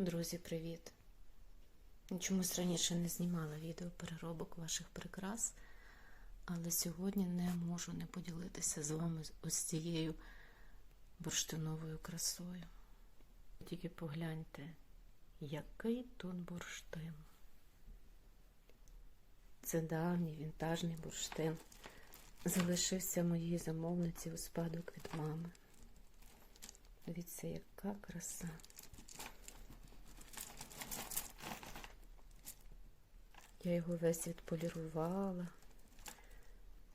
Друзі, привіт! Чомусь раніше не знімала відео переробок ваших прикрас, але сьогодні не можу не поділитися з вами ось цією бурштиновою красою. Тільки погляньте, який тут бурштин. Це давній вінтажний бурштин. Залишився моїй замовниці у спадок від мами. Дивіться, яка краса. Я його весь відполірувала,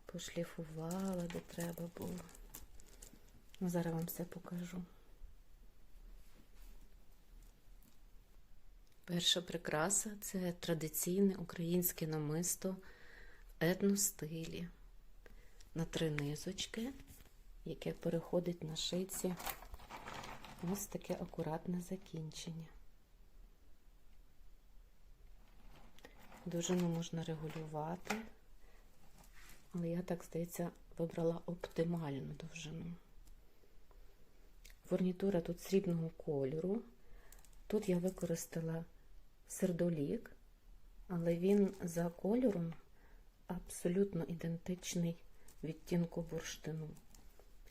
пошліфувала, де треба було. Ну, зараз вам все покажу. Перша прикраса це традиційне українське намисто в етностилі на три низочки, яке переходить на шиці. Ось таке акуратне закінчення. Довжину можна регулювати, але я, так здається, вибрала оптимальну довжину. Фурнітура тут срібного кольору. Тут я використала сердолік, але він за кольором абсолютно ідентичний відтінку бурштину.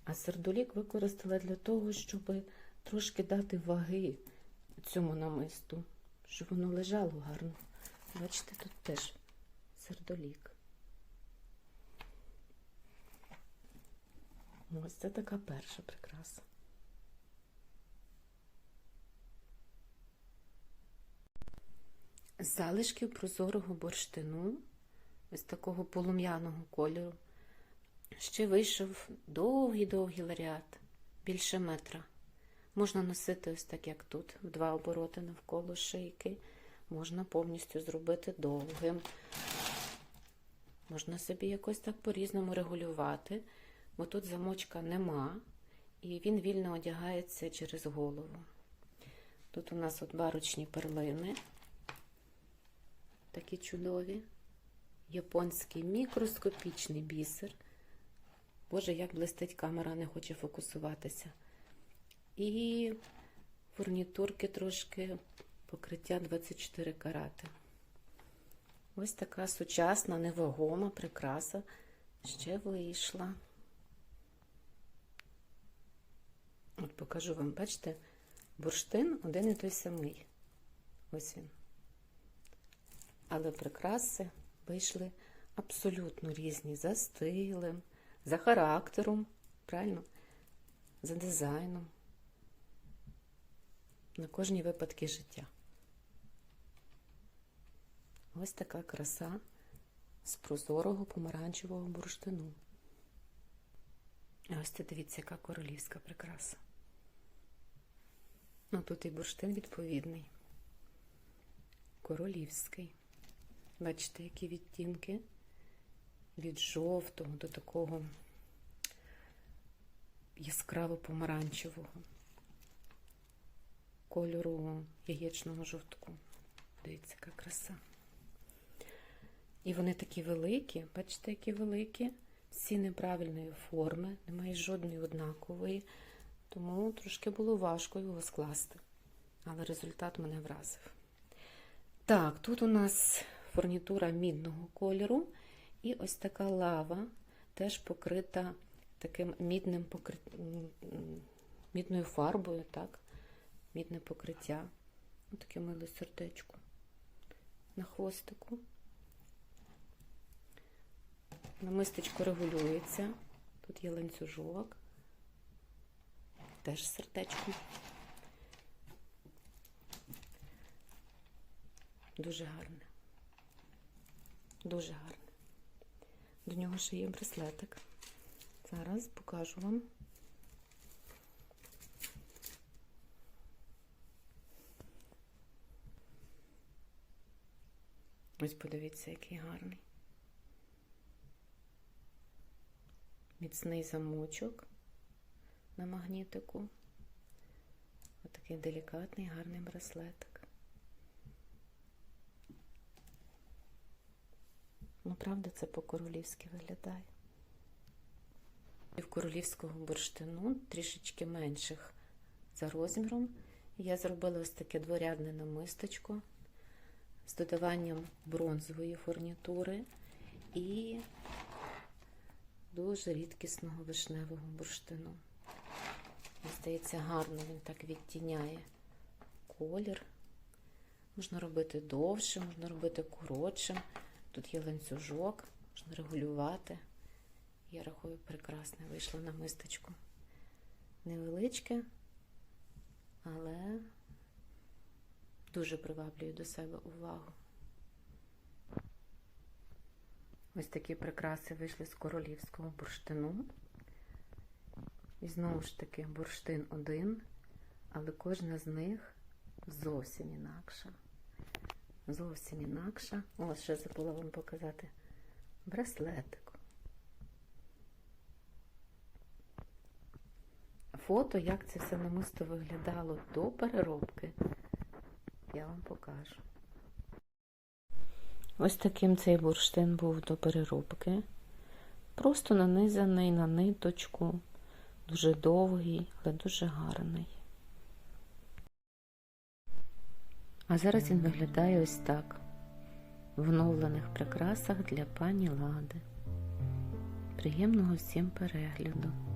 А сердолік використала для того, щоб трошки дати ваги цьому намисту, щоб воно лежало гарно. Бачите, тут теж сердолік. Ось це така перша прикраса. З залишків прозорого бурштину, ось такого полум'яного кольору, ще вийшов довгий-довгий ларіат, більше метра. Можна носити ось так, як тут, в два обороти навколо шийки. Можна повністю зробити довгим. Можна собі якось так по-різному регулювати, бо тут замочка нема, і він вільно одягається через голову. Тут у нас от барочні перлини, такі чудові, японський мікроскопічний бісер. Боже, як блистить камера, не хоче фокусуватися. І фурнітурки трошки покриття 24 карати. Ось така сучасна, невагома прикраса ще вийшла. От покажу вам, бачите, бурштин один і той самий. Ось він. Але прикраси вийшли абсолютно різні за стилем, за характером, правильно? За дизайном. На кожні випадки життя. Ось така краса з прозорого помаранчевого бурштину. Ось це дивіться, яка королівська прикраса. Ну, тут і бурштин відповідний. Королівський. Бачите, які відтінки від жовтого до такого яскраво помаранчевого кольору яєчного жовтку. Дивіться, яка краса. І вони такі великі, бачите, які великі, всі неправильної форми, немає жодної однакової, тому трошки було важко його скласти. Але результат мене вразив. Так, тут у нас фурнітура мідного кольору, і ось така лава, теж покрита таким мідним покрит... мідною фарбою, так, мідне покриття. Ось таке миле сердечко на хвостику. Намистечко регулюється. Тут є ланцюжок, теж сердечко. Дуже гарне. Дуже гарне. До нього ще є браслетик. Зараз покажу вам. Ось подивіться, який гарний. Міцний замочок на магнітику. Отакий делікатний, гарний браслетик. Ну, правда, це по-королівськи виглядає. І в королівського бурштину трішечки менших за розміром Я зробила ось таке дворядне намисточко з додаванням бронзової фурнітури і дуже рідкісного вишневого бурштину. Мені здається, гарно він так відтіняє колір. Можна робити довше, можна робити коротшим. Тут є ланцюжок, можна регулювати. Я рахую, прекрасне вийшло на мисточку. Невеличке, але дуже приваблює до себе увагу. Ось такі прикраси вийшли з королівського бурштину. І знову ж таки бурштин один, але кожна з них зовсім інакша. Зовсім інакша. Ось ще забула вам показати браслетик. Фото, як це все намисто виглядало до переробки, я вам покажу. Ось таким цей бурштин був до переробки. Просто нанизаний на ниточку, дуже довгий, але дуже гарний. А зараз він виглядає ось так. В оновлених прикрасах для пані Лади. Приємного всім перегляду!